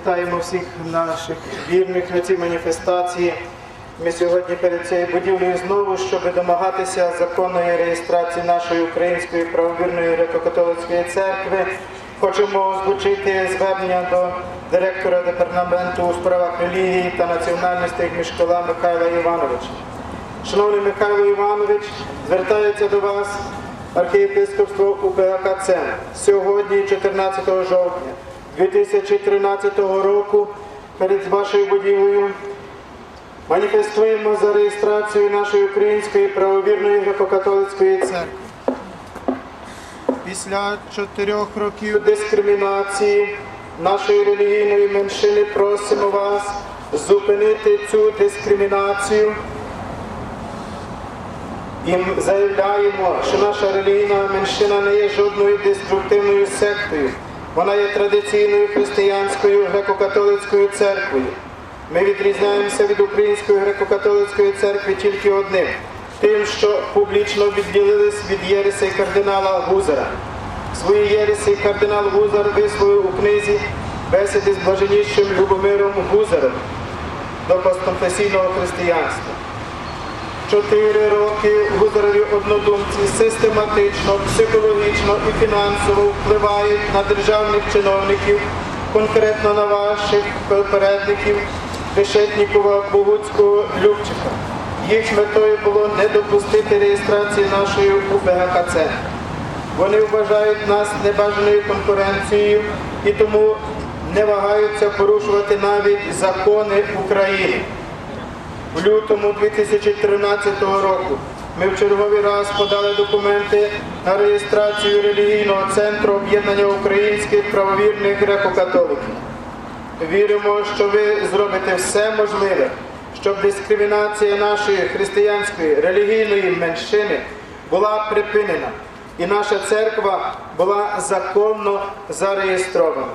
вітаємо всіх наших вірних на цій маніфестації. Ми сьогодні перед цією будівлею знову, щоб домагатися законної реєстрації нашої української правовірної греко-католицької церкви. Хочемо озвучити звернення до директора департаменту у справах релігії та національностей Мішкала Михайла Івановича. Шановний Михайло Іванович, звертається до вас архієпископство УПАКЦ сьогодні, 14 жовтня 2013 року, перед вашою будівлею маніфестуємо за реєстрацію нашої української правовірної греко-католицької церкви. Після чотирьох років дискримінації нашої релігійної меншини просимо вас зупинити цю дискримінацію. І заявляємо, що наша релігійна меншина не є жодною деструктивною сектою. Вона є традиційною християнською греко-католицькою церквою. Ми відрізняємося від української греко-католицької церкви тільки одним тим, що публічно відділились від єреси кардинала Гузара. Свої єресі кардинал Гузар висловив у книзі бесіди з блаженнішим Любомиром Гузаром до постконфесійного християнства. Чотири роки гузарові однодумці систематично, психологічно і фінансово впливають на державних чиновників, конкретно на ваших попередників Решетнікова, Богуцького, Любчика. Їх метою було не допустити реєстрації нашої УПГКЦ. Вони вважають нас небажаною конкуренцією і тому не вагаються порушувати навіть закони України. Лютому 2013 року ми в черговий раз подали документи на реєстрацію релігійного центру об'єднання українських правовірних греко-католиків. Віримо, що ви зробите все можливе, щоб дискримінація нашої християнської релігійної меншини була припинена і наша церква була законно зареєстрована.